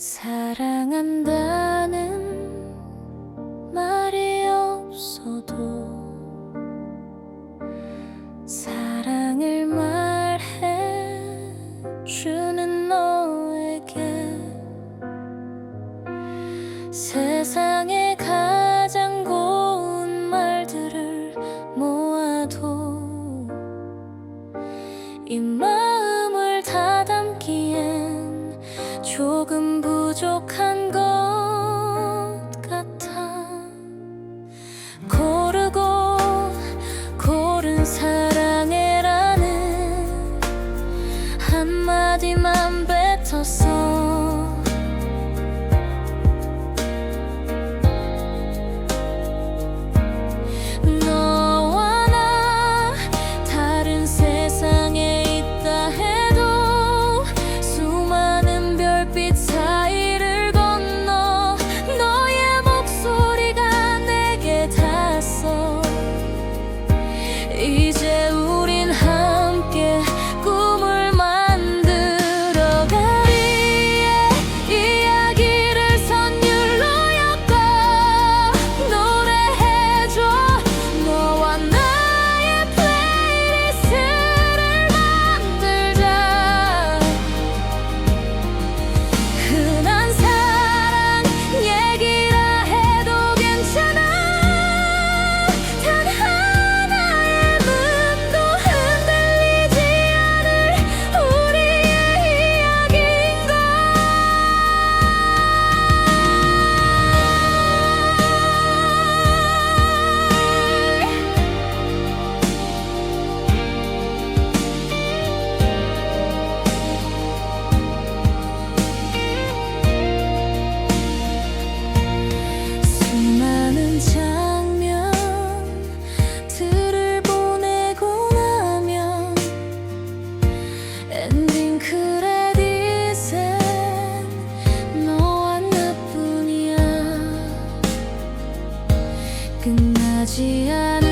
사랑한다는 말이 없어도 사랑을 말해 주는 너에게 세상에 가장 고운 말들을 모아도 이마 하지 않아